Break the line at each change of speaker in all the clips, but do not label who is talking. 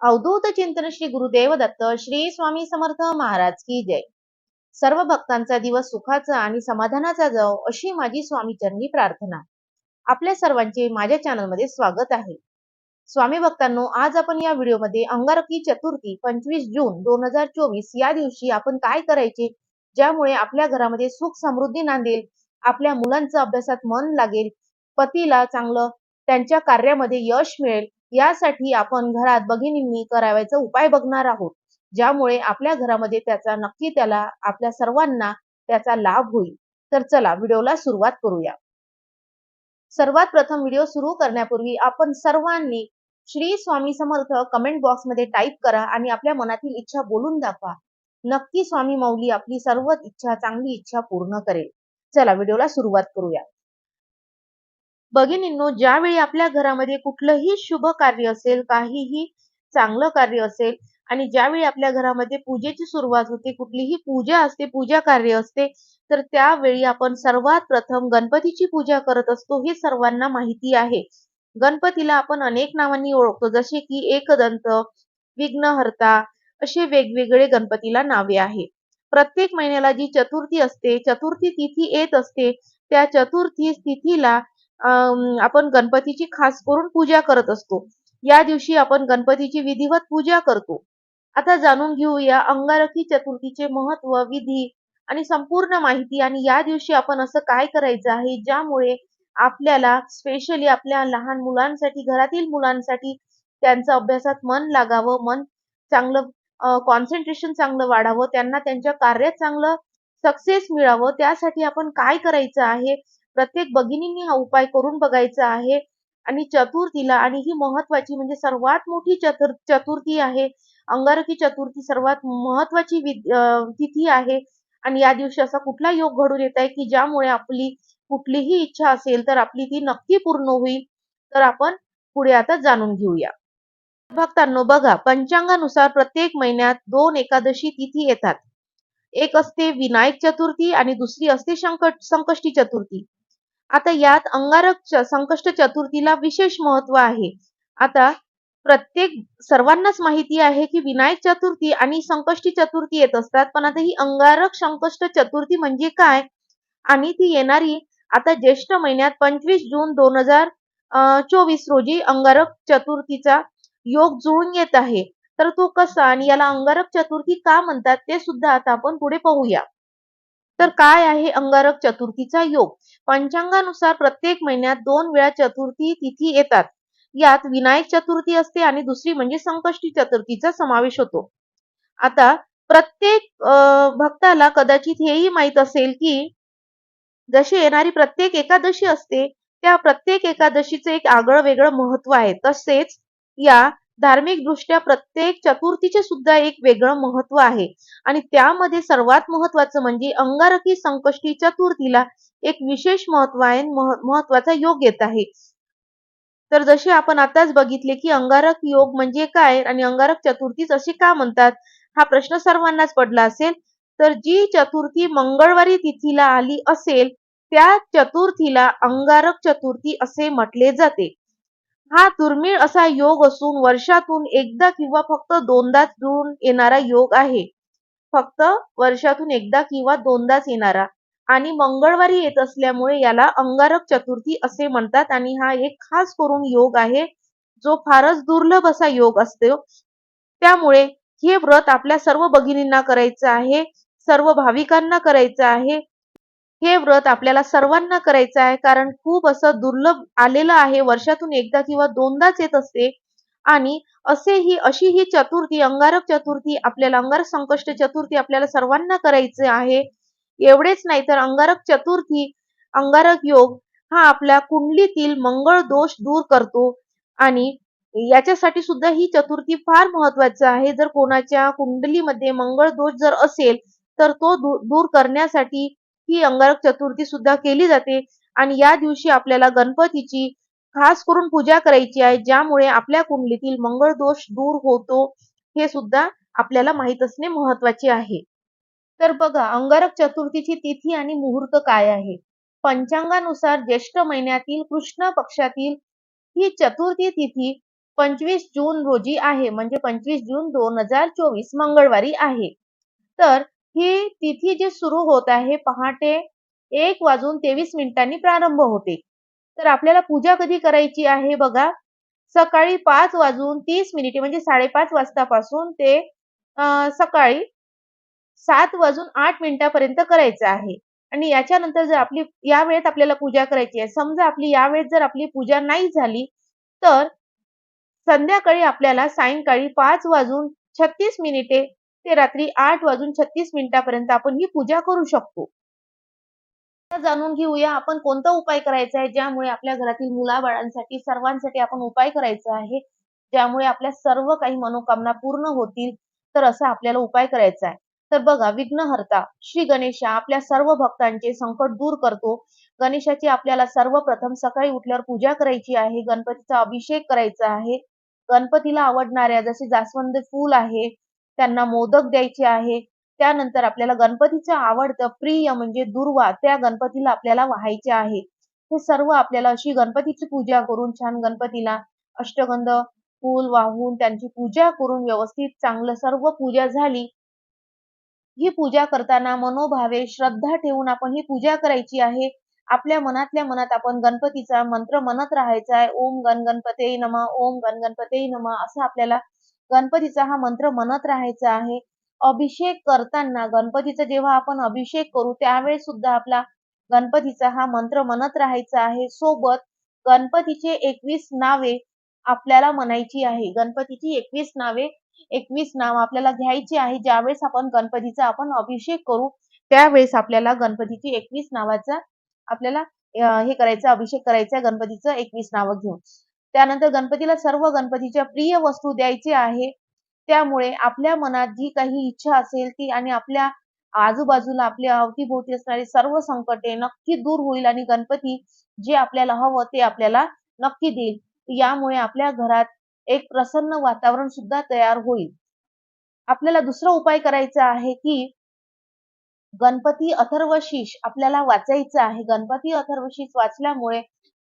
अवधूत चिंतन श्री गुरुदेव दत्त श्री स्वामी समर्थ महाराज की जय. सर्व भक्तांचा दिवस सुखाचा आणि समाधानाचा जावो अशी माझी स्वामीचरणी प्रार्थना. आपल्या सर्वांचे माझ्या चॅनलमध्ये स्वागत आहे. स्वामी भक्तांनो आज आपण या व्हिडिओमध्ये अंगारकी चतुर्थी पंचवीस जून दोन हजार चोवीस या दिवशी आपण काय करायचे? ज्यामुळे आपल्या घरामध्ये सुख समृद्धी नांदेल आपल्या मुलांचं अभ्यासात मन लागेल पतीला चांगलं त्यांच्या कार्यामध्ये यश मिळेल यासाठी आपण घरात भगिनींनी करावयाचा उपाय बघणार आहोत. ज्यामुळे आपल्या घरामध्ये त्याचा नक्की त्याला आपल्या सर्वांना त्याचा लाभ होईल. तर चला व्हिडिओला सुरुवात करूया. सर्वात प्रथम व्हिडिओ सुरू करण्यापूर्वी आपण सर्वांनी श्री स्वामी समर्थ कमेंट बॉक्समध्ये टाईप करा आणि आपल्या मनातील इच्छा बोलून दाखवा. नक्की स्वामी मौली आपली सर्व इच्छा चांगली इच्छा पूर्ण करेल. चला व्हिडिओला सुरुवात करूया. भगिनींनो ज्यावेळी आपल्या घरामध्ये कुठलंही शुभ कार्य असेल काहीही चांगलं कार्य असेल आणि ज्यावेळी आपल्या घरामध्ये पूजेची सुरुवात होते कुठलीही पूजा असते पूजा कार्य असते तर त्यावेळी आपण सर्वात प्रथम गणपतीची पूजा करत असतो हे सर्वांना माहिती आहे. गणपतीला आपण अनेक नावांनी ओळखतो जसे की एकदंत विघ्नहर्ता असे वेगवेगळे गणपतीला नावे आहे. प्रत्येक महिन्याला जी चतुर्थी असते चतुर्थी तिथी येत असते त्या चतुर्थी तिथीला आपण गणपतीची खास करून पूजा करत असतो. या दिवशी आपण गणपतीची विधिवत पूजा करतो. आता जाणून घेऊया अंगारकी चतुर्थीचे महत्त्व विधी आणि संपूर्ण माहिती आणि या दिवशी आपण असं काय करायचं आहे ज्यामुळे आपल्याला स्पेशली आपल्या लहान मुलांसाठी घरातील मुलांसाठी त्यांचं अभ्यासात मन लागावं मन चांगलं कॉन्सन्ट्रेशन चांगलं वाढावं त्यांना त्यांच्या कार्यात चांगलं सक्सेस मिळावं त्यासाठी आपण काय करायचं आहे प्रत्येक भगिनींनी हा उपाय करून बघायचा आहे. आणि चतुर्थीला आणि ही महत्वाची म्हणजे सर्वात मोठी चतुर चतुर्थी आहे. अंगारकी चतुर्थी सर्वात महत्वाची तिथी आहे. आणि या दिवशी असा कुठला योग घडून येत आहे की ज्यामुळे आपली कुठलीही इच्छा असेल तर आपली ती नक्की पूर्ण होईल. तर आपण पुढे आता जाणून घेऊया. भक्तांनो बघा पंचांगानुसार प्रत्येक महिन्यात दोन एकादशी तिथी येतात. एक असते विनायक चतुर्थी आणि दुसरी असते संकट संकष्टी चतुर्थी. आता यात अंगारक संकष्ट चतुर्थीला विशेष महत्त्व आहे. आता प्रत्येक सर्वांनाच माहिती आहे की विनायक चतुर्थी आणि संकष्टी चतुर्थी येत असतात पण आता ही अंगारक संकष्ट चतुर्थी म्हणजे काय? आणि ती येणारी आता ज्येष्ठ महिन्यात पंचवीस जून दोन हजार चोवीस रोजी अंगारक चतुर्थीचा योग जुळून येत आहे. तर तो कसा आणि याला अंगारक चतुर्थी का म्हणतात ते सुद्धा आता आपण पुढे पाहूया. तर काय आहे अंगारक चतुर्थीचा योग? पंचांगानुसार प्रत्येक महिन्यात दोन वेळा चतुर्थी तिथी येतात. यात विनायक चतुर्थी असते आणि दुसरी म्हणजे संकष्टी चतुर्थीचा समावेश होतो. आता प्रत्येक भक्ताला कदाचित हेही माहीत असेल की जशी येणारी प्रत्येक एकादशी असते त्या प्रत्येक एकादशीचं एक आगळं वेगळं महत्त्व आहे. तसेच या धार्मिक दृष्ट्या प्रत्येक चतुर्थीचे सुद्धा एक वेगळं महत्त्व आहे. आणि त्यामध्ये सर्वात महत्वाचं म्हणजे अंगारकी संकष्टी चतुर्थीला एक विशेष महत्त्व आहे महत्त्वाचा योग येत आहे. तर जसे आपण आताच बघितले की अंगारक योग म्हणजे काय आणि अंगारक चतुर्थीच असे का म्हणतात? हा प्रश्न सर्वांनाच पडला असेल. तर जी चतुर्थी मंगळवारी तिथीला आली असेल त्या चतुर्थीला अंगारक चतुर्थी असे म्हटले जाते. हा दुर्मिळ असा योग असून वर्षातून एकदा किंवा फक्त दोनदाच जुळून येणारा योग आहे. फक्त वर्षातून एकदा किंवा दोनदाच येणारा आणि मंगळवारी येत असल्यामुळे याला अंगारक चतुर्थी असे म्हणतात आणि हा एक खास करून योग आहे जो फारच दुर्लभ असा योग असतो. त्यामुळे हे व्रत आपल्या सर्व भगिनींना करायचं आहे सर्व भाविकांना करायचं आहे हे व्रत आपल्याला सर्वांना करायचं आहे कारण खूप असं दुर्लभ आलेलं आहे. वर्षातून एकदा किंवा दोनदाच येत असते. आणि असे ही अशी ही चतुर्थी अंगारक चतुर्थी आपल्याला अंगारक संकष्ट चतुर्थी आपल्याला सर्वांना करायचे आहे. एवढेच नाही तर अंगारक चतुर्थी अंगारक योग हा आपल्या कुंडलीतील मंगळ दोष दूर करतो. आणि याच्यासाठी सुद्धा ही चतुर्थी फार महत्वाची आहे. जर कोणाच्या कुंडलीमध्ये मंगळ दोष जर असेल तर तो दूर करण्यासाठी ही अंगारक चतुर्थी सुद्धा केली जाते. आणि या दिवशी आपल्याला गणपतीची खास करून पूजा करायची आहे ज्यामुळे आपल्या कुंडलीतील मंगळ दोष दूर होतो हे सुद्धा आपल्याला माहीत असणे महत्त्वाचे आहे. तर बघा अंगारक चतुर्थीची तिथी आणि मुहूर्त काय आहे? पंचांगानुसार ज्येष्ठ महिन्यातील कृष्ण पक्षातील ही चतुर्थी तिथी पंचवीस जून रोजी आहे म्हणजे पंचवीस जून दोन हजार चोवीस मंगळवारी आहे. तर ही तिथी जी सुरू होत आहे पहाटे एक वाजून तेवीस मिनिटांनी प्रारंभ होते. तर आपल्याला पूजा कधी करायची आहे बघा? सकाळी पाच वाजून तीस मिनिटे म्हणजे साडेपाच वाजतापासून ते सकाळी सात वाजून आठ मिनिटापर्यंत करायचं आहे. आणि याच्यानंतर जर आपली या वेळेत आपल्याला पूजा करायची आहे. समजा आपली या वेळेत जर आपली पूजा नाही झाली तर संध्याकाळी आपल्याला सायंकाळी पाच वाजून छत्तीस मिनिटे ते रात्री आठ वाजून छत्तीस मिनिटापर्यंत आपण ही पूजा करू शकतो. जाणून घेऊया आपण कोणता उपाय करायचा आहे ज्यामुळे आपल्या घरातील मुलाबाळांसाठी सर्वांसाठी आपण उपाय करायचा आहे ज्यामुळे आपल्या सर्व काही मनोकामना पूर्ण होतील तर असा आपल्याला उपाय करायचा आहे. तर बघा विघ्नहर्ता श्री गणेशा आपल्या सर्व भक्तांचे संकट दूर करतो. गणेशाची आपल्याला सर्वप्रथम सकाळी उठल्यावर पूजा करायची आहे गणपतीचा अभिषेक करायचा आहे. गणपतीला आवडणाऱ्या जसे जास्वंद फूल आहे त्यांना मोदक द्यायचे आहे. त्यानंतर आपल्याला गणपतीचं आवडतं प्रिय म्हणजे दुर्वा त्या गणपतीला आपल्याला व्हायचे आहे. हे सर्व आपल्याला अशी गणपतीची पूजा करून छान गणपतीला अष्टगंध फूल वाहून त्यांची पूजा करून व्यवस्थित चांगलं सर्व पूजा झाली. ही पूजा करताना मनोभावे श्रद्धा ठेवून आपण ही पूजा करायची आहे. आपल्या मनातल्या मनात आपण गणपतीचा मंत्र म्हणत राहायचा आहे. ओम गण गणपते नमा ओम गण गणपते नमा असं आपल्याला गणपतीचा हा मंत्र म्हणत राहायचा आहे. अभिषेक करताना गणपतीचा जेव्हा आपण अभिषेक करू त्यावेळेस सुद्धा आपला गणपतीचा हा मंत्र म्हणत राहायचा आहे. सोबत गणपतीचे एकवीस नावे आपल्याला म्हणायची आहे. गणपतीची एकवीस नावे एकवीस नाव आपल्याला घ्यायची आहे. ज्यावेळेस आपण गणपतीचा आपण अभिषेक करू त्यावेळेस आपल्याला गणपतीची एकवीस नावाचा आपल्याला हे करायचं अभिषेक करायचा गणपतीचं एकवीस नाव घेऊन. त्यानंतर गणपतीला सर्व गणपतीच्या प्रिय वस्तू द्यायची आहे. त्यामुळे आपल्या मनात जी काही इच्छा असेल ती आणि आपल्या आजूबाजूला आपल्या अवतीभोवती असणारी सर्व संकटे नक्की दूर होईल आणि गणपती जे आपल्याला हवं ते आपल्याला नक्की देईल. यामुळे आपल्या घरात एक प्रसन्न वातावरण सुद्धा तयार होईल. आपल्याला दुसरा उपाय करायचा आहे की गणपती अथर्वशीष आपल्याला वाचायचं आहे. गणपती अथर्वशीष वाचल्यामुळे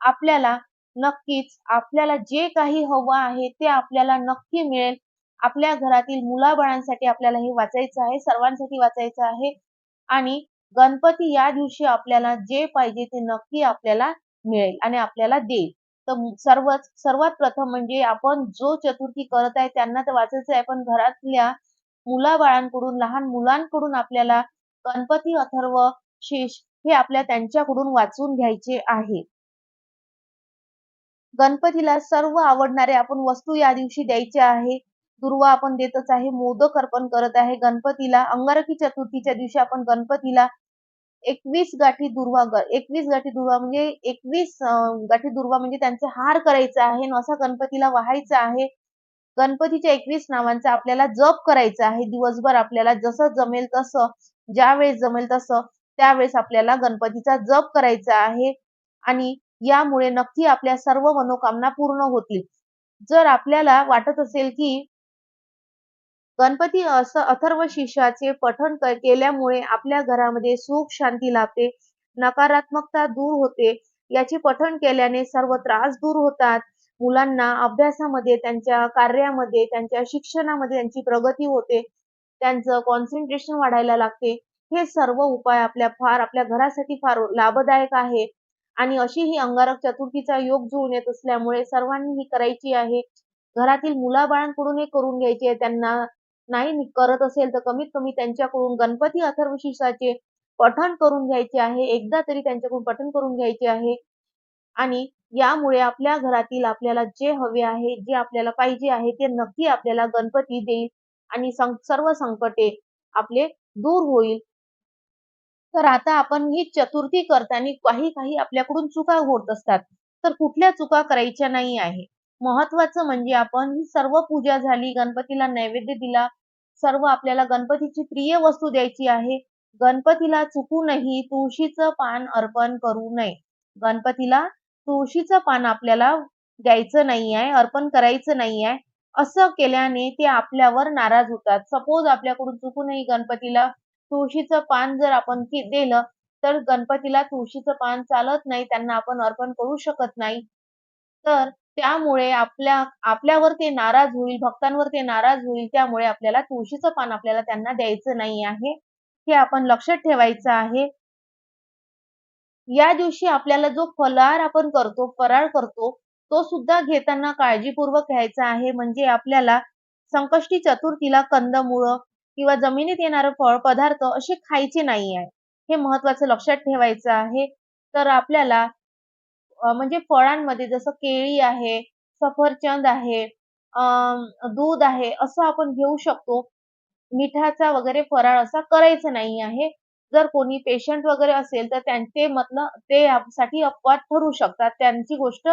आपल्याला नक्कीच आपल्याला जे काही हवं आहे ते आपल्याला नक्की मिळेल. आपल्या घरातील मुलाबाळांसाठी आपल्याला हे वाचायचं आहे सर्वांसाठी वाचायचं आहे आणि गणपती या दिवशी आपल्याला जे पाहिजे ते नक्की आपल्याला मिळेल आणि आपल्याला देईल. तर सर्वच सर्वात प्रथम म्हणजे आपण जो चतुर्थी करत आहे त्यांना तर वाचायचं आहे पण घरातल्या मुलाबाळांकडून लहान मुलांकडून आपल्याला गणपती अथर्व शीश हे आपल्या त्यांच्याकडून वाचून घ्यायचे आहे. गणपतीला सर्व आवडणारे आपण वस्तू या दिवशी द्यायचे आहे. दुर्वा आपण देतच आहे मोदक अर्पण करत आहे. गणपतीला अंगारकी चतुर्थीच्या दिवशी आपण गणपतीला एकवीस गाठी दुर्वा एकवीस गाठी दुर्वा म्हणजे एकवीस गाठी दुर्वा म्हणजे त्यांचे हार करायचा आहे असा गणपतीला व्हायचा आहे. गणपतीच्या एकवीस नावांचा आपल्याला जप करायचा आहे. दिवसभर आपल्याला जसं जमेल तसं ज्या वेळेस जमेल तसं त्यावेळेस आपल्याला गणपतीचा जप करायचा आहे. आणि यामुळे नक्की आपल्या सर्व मनोकामना पूर्ण होतील. जर आपल्याला वाटत असेल की गणपती असं अथर्व शिष्याचे पठण केल्यामुळे आपल्या घरामध्ये सुख शांती लाभते नकारात्मकता दूर होते याचे पठण केल्याने सर्व त्रास दूर होतात. मुलांना अभ्यासामध्ये त्यांच्या कार्यामध्ये त्यांच्या शिक्षणामध्ये त्यांची प्रगती होते. त्यांचं कॉन्सन्ट्रेशन वाढायला लागते. हे सर्व उपाय आपल्या फार आपल्या घरासाठी फार लाभदायक आहे. आणि अशी ही अंगारक चतुर्थीचा योग जुळून येत असल्यामुळे सर्वांनी ही करायची आहे. घरातील मुलाबाळांकडून हे करून घ्यायची आहे. त्यांना नाही करत असेल तर कमीत कमी त्यांच्याकडून गणपती अथर्वशीर्षाचे पठण करून घ्यायचे आहे. एकदा तरी त्यांच्याकडून पठण करून घ्यायचे आहे. आणि यामुळे आपल्या घरातील आपल्याला जे हवे आहे जे आपल्याला पाहिजे आहे ते नक्की आपल्याला गणपती देईल आणि सर्व संकटे आपले दूर होईल. तर आता आपण ही चतुर्थी करताना काही काही आपल्याकडून चुका होत असतात. तर कुठल्या चुका करायच्या नाही आहे. महत्वाचं म्हणजे आपण ही सर्व पूजा झाली गणपतीला नैवेद्य दिला सर्व आपल्याला गणपतीची प्रिय वस्तू द्यायची आहे. गणपतीला चुकूनही तुळशीचं पान अर्पण करू नये. गणपतीला तुळशीचं पान आपल्याला द्यायचं नाही आहे अर्पण करायचं नाही आहे. असं केल्याने ते आपल्यावर नाराज होतात. सपोज आपल्याकडून चुकूनही गणपतीला तुळशीचं पान जर आपण दिलं तर गणपतीला तुळशीचं पान चालत नाही त्यांना आपण अर्पण करू शकत नाही तर त्यामुळे आपल्या आपल्यावर ते नाराज होईल, भक्तांवर ते नाराज होईल. त्यामुळे आपल्याला तुळशीचं पान आपल्याला त्यांना द्यायचं नाही आहे. हे आपण लक्षात ठेवायचं आहे. या दिवशी आपल्याला जो फलाहार आपण करतो, फराळ करतो, तो सुद्धा घेताना काळजीपूर्वक घ्यायचा आहे. म्हणजे आपल्याला संकष्टी चतुर्थीला कंदमुळं किंवा जमिनीत येणारे फळ पदार्थ असे खायचे नाही आहे. हे महत्वाचं लक्षात ठेवायचं आहे. तर आपल्याला म्हणजे फळांमध्ये जसं केळी आहे, सफरचंद आहे, अं, दूध आहे, असं आपण घेऊ शकतो. मिठाचा वगैरे फराळ असा करायचा नाही आहे. जर कोणी पेशंट वगैरे असेल तर त्यांचे मतलब ते साठी अपवाद ठरू शकतात. त्यांची गोष्ट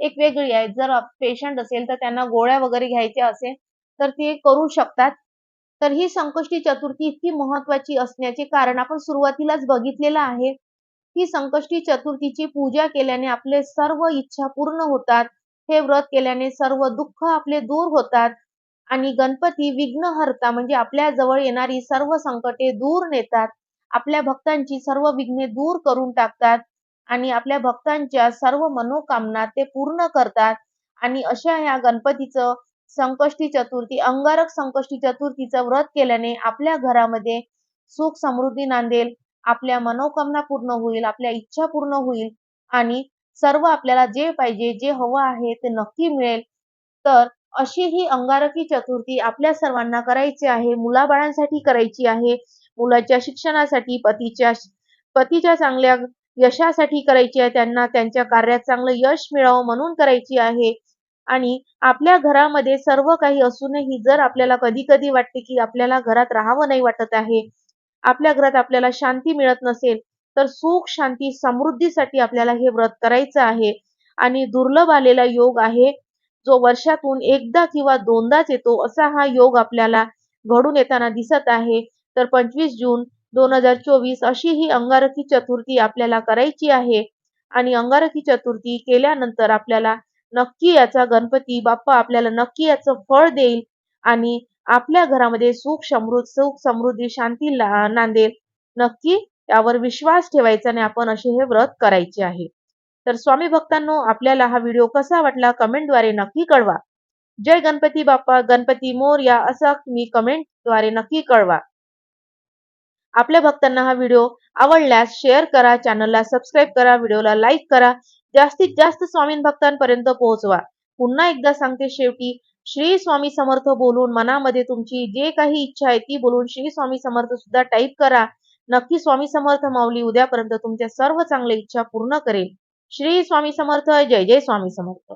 एक वेगळी आहे. जर पेशंट असेल तर त्यांना गोळ्या वगैरे घ्यायच्या असेल तर ते करू शकतात. तर ही संकष्टी चतुर्थी इतकी महत्वाची असण्याचे कारण आपण सुरुवातीलाच बघितलेलं आहे. ही संकष्टी चतुर्थीची पूजा केल्याने आपले सर्व इच्छा पूर्ण होतात. हे व्रत केल्याने सर्व दुःख आपले दूर होतात आणि गणपती विघ्नहर्ता म्हणजे आपल्या जवळ येणारी सर्व संकटे दूर नेतात. आपल्या भक्तांची सर्व विघ्ने दूर करून टाकतात आणि आपल्या भक्तांच्या सर्व मनोकामना ते पूर्ण करतात आणि अशा ह्या गणपतीचं संकष्टी चतुर्थी अंगारक संकष्टी चतुर्थीचं व्रत केल्याने आपल्या घरामध्ये सुख समृद्धी नांदेल. आपल्या मनोकामना पूर्ण होईल आपल्या इच्छा पूर्ण होईल आणि सर्व आपल्याला जे पाहिजे जे हवं आहे ते नक्की मिळेल. तर अशी ही अंगारकी चतुर्थी आपल्या सर्वांना करायची आहे मुलाबाळांसाठी करायची आहे मुलाच्या शिक्षणासाठी पतीच्या पतीच्या चांगल्या यशासाठी करायची आहे त्यांना त्यांच्या कार्यात चांगलं यश मिळावं म्हणून करायची आहे. आणि आपल्या घरामध्ये सर्व काही असूनही जर आपल्याला कधी कधी वाटते की आपल्याला घरात राहावं नाही वाटत आहे आपल्या घरात आपल्याला शांती मिळत नसेल तर सुख शांती समृद्धीसाठी आपल्याला हे व्रत करायचं आहे. आणि दुर्लभ आलेला योग आहे जो वर्षातून एकदा किंवा दोनदाच येतो असा हा योग आपल्याला घडून येताना दिसत आहे. तर पंचवीस जून दोन हजार चोवीस अशी ही अंगारकी चतुर्थी आपल्याला करायची आहे. आणि अंगारकी चतुर्थी केल्यानंतर आपल्याला नक्की याचा गणपती बाप्पा आपल्याला नक्की याचं फळ देईल आणि आपल्या घरामध्ये सुख समृद्ध सुख समृद्धी शांती नांदेल नक्की यावर विश्वास ठेवायचा आणि आपण असे हे व्रत करायचे आहे. तर स्वामी भक्तांनो आपल्याला हा व्हिडिओ कसा वाटला कमेंटद्वारे नक्की कळवा. जय गणपती बाप्पा गणपती मोर या असा मी कमेंटद्वारे नक्की कळवा. आपल्या भक्तांना हा व्हिडिओ आवडल्यास शेअर करा चॅनलला सबस्क्राईब करा व्हिडिओला लाईक करा जास्तीत जास्त स्वामी भक्तांपर्यंत पोहोचवा. पुन्हा एकदा सांगते शेवटी श्री स्वामी समर्थ बोलून मनामध्ये तुमची जे काही इच्छा आहे ती बोलून श्री स्वामी समर्थ सुद्धा टाईप करा. नक्की स्वामी समर्थ माऊली उद्यापर्यंत तुमच्या सर्व चांगल्या इच्छा पूर्ण करेल. श्री स्वामी समर्थ जय जय स्वामी समर्थ.